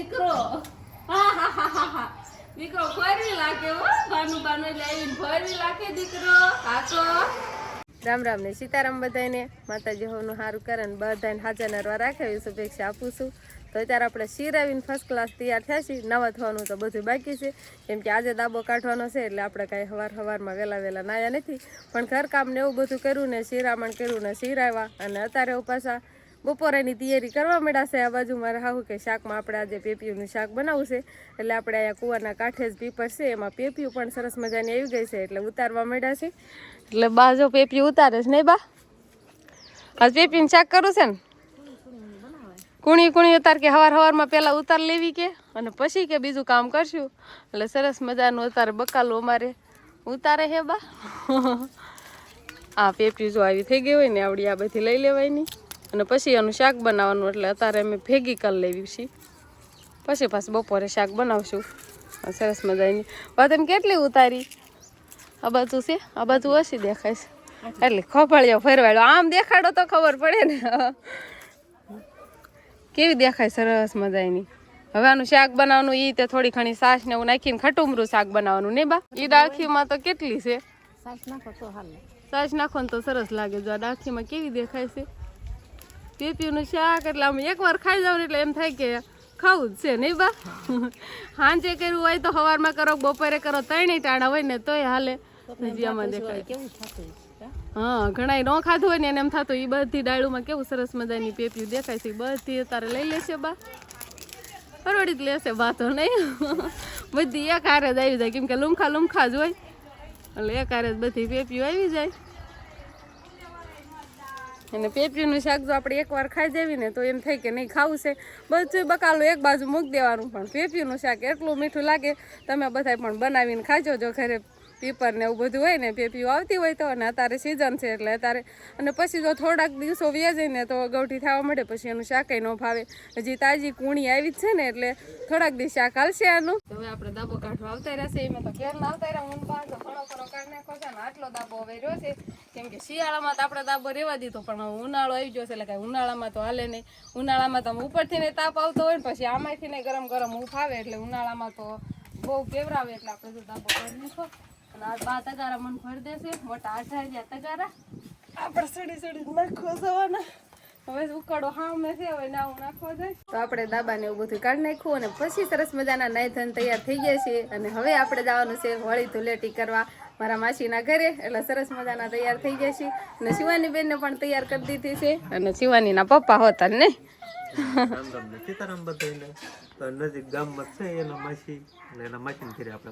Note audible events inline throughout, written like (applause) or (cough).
દીકરો. દીકરો ફરી લાગે હો. બાનું બાનું ફરી લાગે દીકરો. કાકો રામ રામ ને સીતારામ બધાને માતાજી હોનું સારું કરે ને બધાને હાજર નરવા રાખે એવી શુભેચ્છા આપું છું. તો અત્યારે આપણે શિરાવીને ફર્સ્ટ ક્લાસ તૈયાર થયા છીએ. નવા થવાનું તો બધું બાકી છે. કેમ કે આજે દાબો કાઢવાનો છે એટલે આપણે કાંઈ હવાર હવારમાં વહેલા વહેલા નાયા નથી. પણ ઘરકામ ને એવું બધું કર્યું ને શિરામણ કર્યું ને શિરાવ્યા અને અત્યારે પાછા બપોરેની તૈયારી કરવા મળ્યા આ બાજુ મારે હાવું કે શાકમાં આપણે આજે પેપીયુંનું શાક બનાવવું છે. એટલે આપણે અહીંયા કુવાના કાંઠે જ પીપર છે, એમાં પેપીયું પણ સરસ મજાની આવી ગઈ છે એટલે ઉતારવા મળ્યા છે. એટલે બા જો પેપીયું ઉતારે છે, નહીં બા? આજ પેપીનું શાક કરું છે ને? કુણી કુણી ઉતાર કે હવાર હવારમાં પહેલાં ઉતાર લેવી કે? અને પછી કે બીજું કામ કરશું? એટલે સરસ મજાનું અતારે બકાલું અમારે. ઉતારે હે બા? (laughs) આ પેપી જો આવી થઈ ગઈ હોય ને, આવડી આ બધી લઈ લેવાયની. અને પછી એનું શાક બનાવવાનું એટલે અત્યારે અમે ભેગી કરી લેવી છીએ પછી પાછું બપોરે શાક બનાવશું. સરસ મજાની. વાત એમ કેટલી ઉતારી? આ બાજુ છે? આ બાજુ ઓછી દેખાય છે. એટલે ખોફાળિયો ફેરવાડ્યો આમ દેખાડો તો ખબર પડે ને. કેવી દેખાય સરસ મજાની. હવે આનું શાક બનાવવાનું ઈ તે થોડી ઘણી સાસ ને એવું નાખીને ખટુમરું શાક બનાવવાનું ને બા? ઈ ડાળખીમાં તો કેટલી છે? સાસ નાખો તો સાસ નાખો તો સરસ લાગે. જો આ ડાળખીમાં કેવી દેખાય છે? પેપીનું શાક એટલે આમ એકવાર ખાઈ જાવ ને એટલે એમ થાય કે ખાવું જ છે નહીં બા? સાંજે કર્યું હોય તો સવારમાં કરો બપોરે કરો ત્રણેય ટાણા હોય ને તોય હાલે. ભજીયામાં દેખાય. હા ઘણા ન ખાધું હોય ને એને એમ થતું એ બધી ડાળુમાં કેવું સરસ મજાની પેપીયું દેખાય છે બધી અત્યારે લઈ લેશે બા. પરવડી જ લેશે બા તો નહીં? બધી એક હારે જ આવી જાય કેમ કે લુમખા લુમખા જ હોય. એટલે એક હારે જ બધી પેપીયું આવી જાય. અને પેપીનું શાક જો આપણે એકવાર ખાઈ જઈએ ને તો એમ થાય કે નહીં ખાવું છે. બધું બકાલું એક બાજુ મૂકી દેવાનું, પણ પેપરીનું શાક એટલું મીઠું લાગે, તમે બધા પણ બનાવીને ખાજો જો ઘરે પીપર ને એવું બધું હોય ને, પેપીઓ આવતી હોય તો, અને અત્યારે સિઝન છે એટલે અત્યારે, અને પછી જો થોડાક દિવસો વ્યાજે ને તો ગૌઠી થવા મળે પછી એનું શાકય ન ભાવે. હજી તાજી કૂણી આવી જ છે ને, એટલે થોડાક દિવસ શાક હાલશે આનું. હવે આપણે દાબો કાઢવા આવતા રહ્યા છે, એમાં તો ઘેર ના આવતા રહ્યા, હું પાસે તો ઘણો કાઢ નાખો છે ને આટલો દાબો હવે રહ્યો છે. કેમ કે શિયાળામાં તો આપણે દાબો રહેવા દીધો, પણ ઉનાળો આવી ગયો છે, એટલે કાંઈ ઉનાળામાં તો હાલે નહીં. ઉનાળામાં તો આમ ઉપરથી ને તાપ આવતો હોય ને, પછી આમાંથી ને ગરમ ગરમ ઉફાવે એટલે ઉનાળામાં તો બહુ કેવરાવે, એટલે આપણે તો દાબો કાઢી નાખો. બા તગારા મને ભરી દેશે મોટા આઠા ગયા તગારા આપણે સડી સડી નાખો જવાના હવે ઉકાળો હામે છે હવે નાવું નાખવા જાય તો આપણે દાબાને એવું બધું કાઢી નાખ્યું અને પછી સરસ મજાના નાઈ ધન તૈયાર થઈ ગયા છે અને હવે આપણે જવાનું છે હોળી ધૂલેટી કરવા. મારા માસીના ઘરે, એટલે સરસ મજાના તૈયાર થઈ ગયા છે અને શિવાની બેનને પણ તૈયાર કરી દીધી છે. અને શિવાનીના પપ્પા હોતા ને. નજીક ગામમાં એના માસી ઘરે આપણે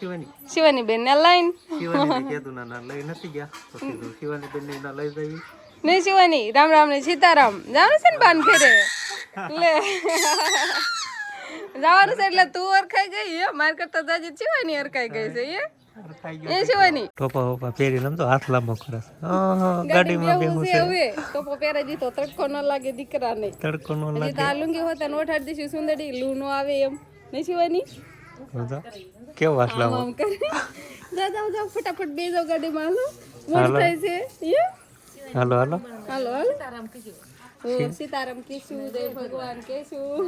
શિવાની શિવાની બેનને લાઈન. શિવાની નથી ગયા તો કીધું શિવાની શિવાની, રામ રામ ને સીતારામ. જાણું છે ને બાન ઘરે. લે. જવાનું છે એટલે તું અરખાઈ ગઈ એ માર કરતા દાજી શિવાની અરખાઈ ગઈ છે એ એ શિવાની. ટોપા ઓપા પહેરી આમ તો હાથ લાંબો કરે ગાડીમાં બેહું છે હવે. ટોપો પહેરે પહેરા તો તડકો ન લાગે દીકરા નહીં તડકો ન લાગે. તો લુંગી હોતા ને ઓઠાડી દીશું સુંદરી લૂ નો આવે એમ. ને શિવાની? કેવો હાથ લાંબો? આમ કરે. જા જાઓ ફટાફટ બે જાઓ ગાડીમાં હાલો. મોડ થાય છે યે હાલો હાલો. હાલો હાલો. સીતારામ કીશું ઓ સીતારામ કીશું જય ભગવાન કીશું.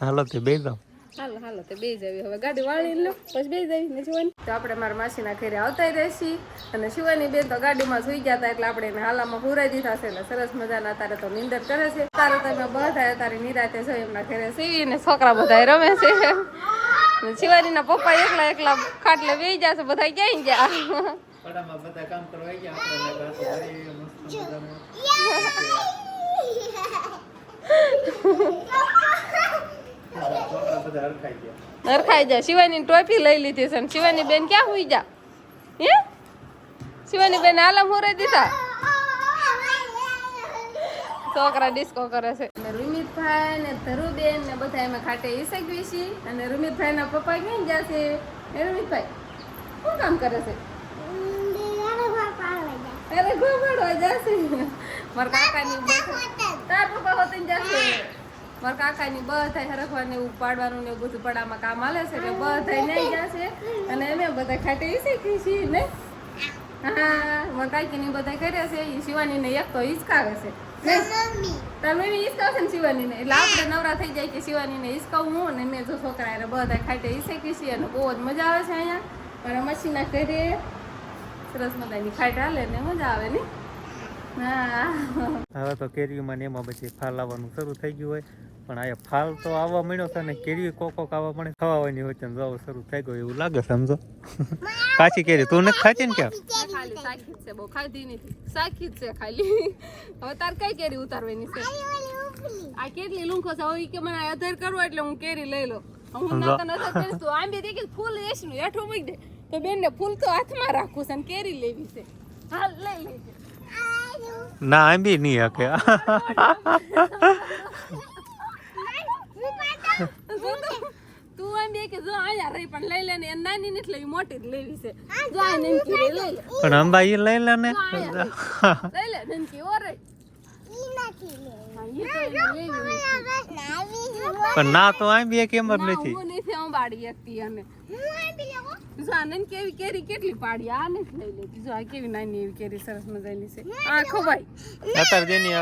હાલો તે બે જાવ હાલો હાલો તે બે જાવી. હવે ગાડી વાળી લો પછી બે જાવી ને શિવાની. તો આપણે મારા માસીના ઘરે આવતા રહેશી. અને શિવાની બેન તો ગાડીમાં સુઈ ગયા હતા એટલે આપણે એને હાલામાં પુરાઈ દીધા છે એટલે સરસ મજાના તારે તો નિંદર કરે છે. તારે તમે બધા તારે નિરાતે છો એમના ઘરે સીવી ને છોકરા બધા રમે છે. ને શિવાનીના પપ્પા એકલા એકલા ખાટલે બેસી જશે બધા ક્યાંય ગયા? પડામાં બધા કામ કરવા ગયા આપણે બધા (laughs) (laughs) (laughs) હરખાઈ જા. શિવાની ટોપી લઈ લીધી છે શિવાની બેન ક્યાં હુઈ જા? હે? શિવાની બેન આલમ હુરાઈ દીધા? છોકરા ડિસ્કો કરે છે. અને રૂમિતભાઈ ને ધરુબેન ને બધા એમાં ખાટે ઈસકવી છે. અને રૂમિતભાઈ ના પપ્પા ક્યાં ગયા છે? એ રૂમિતભાઈ? શું કામ કરે છે? અરે ગોબડવા જશે. મારા કાકાની તાર પપ્પા હોતી જશે? મારા કાકાની બધા હરખવાને એવું પાડવાનું ને એવું બધું પડામાં કામ આલે છે એટલે બધા નહીં જશે. અને અમે બધા ખાટે શીખી છીએ ને? હા મારા કાકીની બધા કરે છે એ શિવાની ને એક તો હિંચકાવે છે. તાર મમ્મી હિસકાવશે ને શિવાનીને? એટલે આપણે નવરા થઈ જાય કે શિવાનીને હિસકાવું હું ને મેં જો છોકરા હારે બધા ખાટે છીએ અને બહુ જ મજા આવે છે અહીંયા. મારા મસીના ઘરે સરસ મજાની ખાટ હાલે ને મજા આવે ને? હા. હવે તો કેરીમાં ને એમાં પછી ફાલ શરૂ થઈ ગયું હોય. પણ આ ફાલ તો આવવા મળ્યો છે ને કેરી કોક કોક આવવા મળે ખવાવાની હોય છે જવું શરૂ થઈ ગયું એવું લાગે સમજો કાચી (laughs) કેરી. તું નથી ખાતી ને ક્યાં? ખાલી સાખી જ છે બહુ ખાધી નથી. સાખી જ છે ખાલી. (laughs) હવે તાર કઈ કેરી ઉતારવાની છે? આ કેટલી લૂંખો છે? હવે કે મને આ અધર કરવો એટલે હું કેરી લઈ લો હું ના તને અધર કરીશ તો આંબે દેખી ફૂલ એસનું હેઠું મૂકી દે. તો બેન ને ફૂલ તો હાથમાં રાખું છે અને કેરી લેવી છે. હાલ લઈ લેજે. ના આંબી નહીં હકે (laughs) જો તો તું આમ બે કે જો અહીંયા રહી પણ લઈ લે ને એ નાની નથી લેવી મોટી જ લેવી છે. જો આ નમકી લઈ લે. પણ અંબા એ લઈ લે ને. લઈ લે. નમકી ઓરે ઈ તો એને લેવી પણ ના તો આમ બી કેમ જ ના, નથી. હું નથી અને. જો આ કેવી કેરી કેટલી પાડી? આ નથી લઈ લેતી. જો આ કેવી નાની એવી કેરી સરસ મજાની છે. આ ખવાય. અત્યારે જેની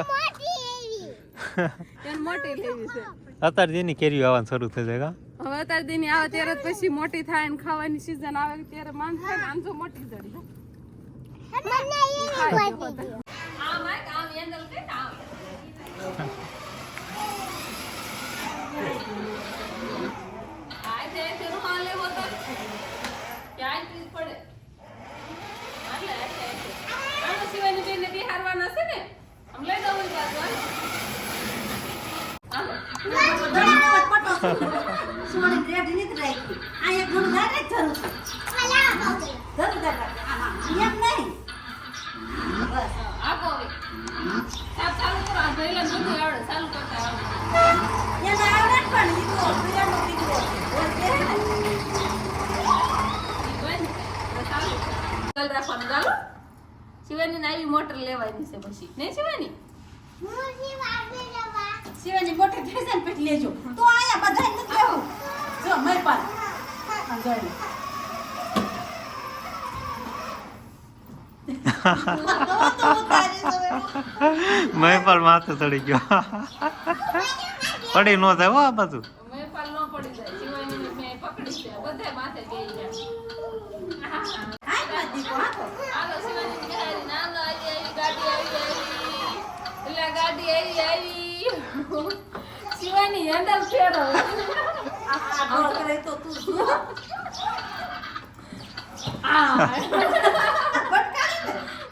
એને મોટી લેવી છે. અત્યારે જેની કેરી આવવાનું શરૂ થઈ જાય હવે અત્યારે દીની આવે ત્યારે પછી મોટી થાય ને ખાવાની સીઝન આવે ત્યારે માંગ થાય આમ જો મોટી જડી આમ આય, આમ એંગલ કઈ આમ. આ છે તેનું હાલ એવો તો ક્યાંય ચીજ પડે. હાલે, હાલે, હાલે. આમ શિવાની બેનને બિહારવાના છે ને આમ લઈ દઉં ઓલી બાજુ, હાલ. હાલો. હવે. સાપ ચાલુ કરો આ ભઈલાને બધું આવડે ચાલુ કરતા આવડે. ચાલ રાખવાનું ચાલો? શિવાની આવી મોટર લેવાની છે પછી. નહીં શિવાની? શિવાની મોટી થઈ જાય ને પછી લેજો. તો આયા બધા નથી લેવું જો મય પાલ આ જોઈ લે. મેં પણ માથે ચડી ગયો. પડી નો થાય હો આ બધું મારી શિવાની નાનો આવી આવી ગાડી આવી આવી. આવી શિવાની હેન્ડલ ફેરો આ આ કરે તો તું જો. આ.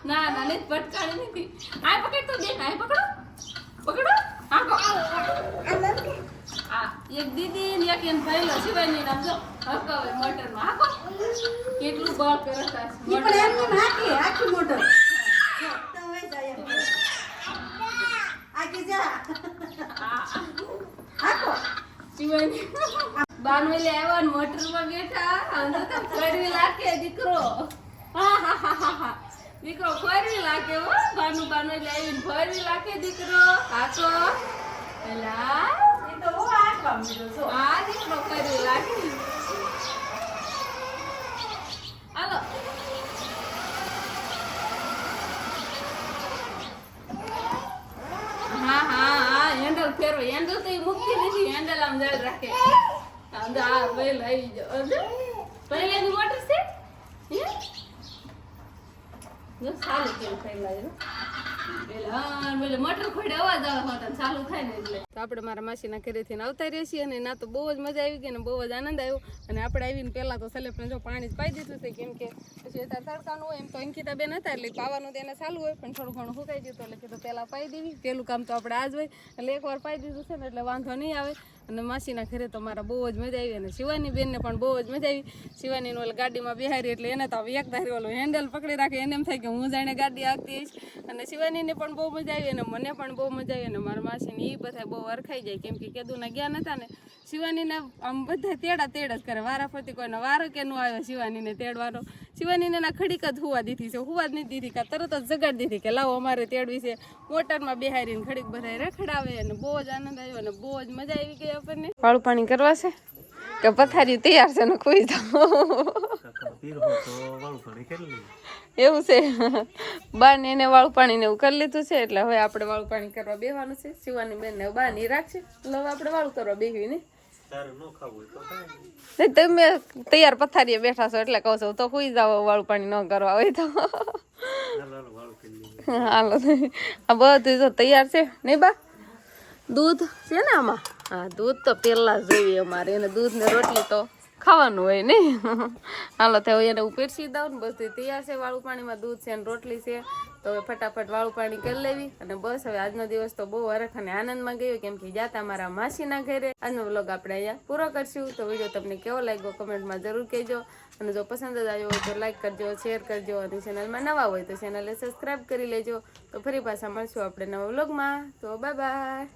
ના ના પટકાળી નથી. આ પકડ તો બેન આ પકડો. પકડો. આ કો આ એક દીદી ને એક એન ભાઈલો શિવાની નામ જો હકાવે મોટરમાં હાકો કેટલું બળ કરતા પણ એમ આખી મોટર. જો, તો હવે જાય એમ. આખી જા. હાકો. શિવાની બાનવેલે આવ્યા ને મોટર બેઠા. અને તો ફરવી લાગે દીકરો. દીકરો ફરવી લાગે હો. બાનુ બાનવેલે આવીને ફરવી લાગે દીકરો. હાથો એલા તો જો. આ દીકરો ફરવી લાગે હાલો હા હા હા હેન્ડલ તો મુકતી નથી હેન્ડલ આમ જડ રાખે. આમ જો આ પહેલ આવી જાઓ જો. પહેલાની મોટર છે? જો સારું કેવું પહેલા જો આપણે મારા માસીના ઘરેથી આવતા રહીએ છીએ અને ના તો બહુ જ મજા આવી ગઈ અને બહુ જ આનંદ આવ્યો. અને આપણે આવીને પહેલા તો સલેપને જો પાણી જ પાઈ દીધું છે, કેમ કે પછી અત્યારે તડકાનું હોય એમ તો અંકિતા બેન હતા એટલે પાવાનું તેને ચાલુ હોય, પણ થોડું ઘણું સુકાઈ ગયું એટલે કીધું પહેલાં પાઈ દેવી. પેલું કામ તો આપણે આજ હોય. એટલે એકવાર પાઈ દીધું છે ને એટલે વાંધો નહીં આવે. અને માસીના ઘરે તો મારા બહુ જ મજા આવી અને શિવાની બેનને પણ બહુ જ મજા આવી. શિવાનીને ઓલ ગાડીમાં બિહારી એટલે એને તો એક ધારી ઓલું હેન્ડલ પકડી રાખે, એને એમ થાય કે હું જાણે ગાડી આગતી હઈશ. અને શિવાનીને પણ બહુ મજા આવી અને મને પણ બહુ મજા આવી અને મારા માસીને એ બધા બહુ અરખાઈ જાય કેમ કે કેદુના જ્ઞાન હતા ને. શિવાનીને આમ બધા તેડા તેડ જ કરે, વારા ફરતી કોઈનો વારો કે નો આવ્યો શિવાનીને તેડવાનો. શિવાનીને એના ખડીક જ હુવા દીધી છે, હોવા જ નહીં દીધી કે તરત જ જગાડી દીધી કે લાવો અમારે તેડવી છે. મોટરમાં બિહારીને ખડીક બધા રખડાવે અને બહુ જ આનંદ આવ્યો અને બહુ જ મજા આવી ગઈ આપણને. વાળું પાણી કરવા છે? કે પથારી તૈયાર છે ને તો એવું છે. બાને એને વાળું પાણી ને એવું કરી લીધું છે, એટલે હવે આપણે વાળું પાણી કરવા બેવાનું છે. શિવાની બેન ને બા ની રાખશે. એટલે હવે આપણે વાળું કરવા બેહવી ને. તમે તૈયાર પથારીએ બેઠા છો એટલે કહું છું, તો સુઈ જાવ વાળું પાણી ન કરવા હોય તો. હાલો. આ બધું તો તૈયાર છે. નહીં બા? દૂધ છે ને આમાં? હા, દૂધ તો પહેલા જોઈએ અમારે. એને દૂધ ને રોટલી તો ખાવાનું હોય ને. હાલો, તો એને ઉપેરસી દઉં ને બસ તૈયાર છે વાળું પાણીમાં. દૂધ છે ને રોટલી છે. તો હવે ફટાફટ વાળું પાણી કરી લેવી અને બસ હવે આજનો દિવસ તો બહુ હરખ અને આનંદમાં ગયો. કેમ કે જાતા મારા માસીના ઘરે. આજનો વ્લોગ આપણે અહીંયા પૂરો કરશું. તો વીડિયો તમને કેવો લાગ્યો કમેન્ટમાં જરૂર કહેજો. અને જો પસંદ જ આવ્યો હોય તો લાઈક કરજો શેર કરજો અને ચેનલમાં નવા હોય તો ચેનલને સબસ્ક્રાઈબ કરી લેજો. તો ફરી પાછા મળશું આપણે નવા વ્લોગમાં. તો બાય બાય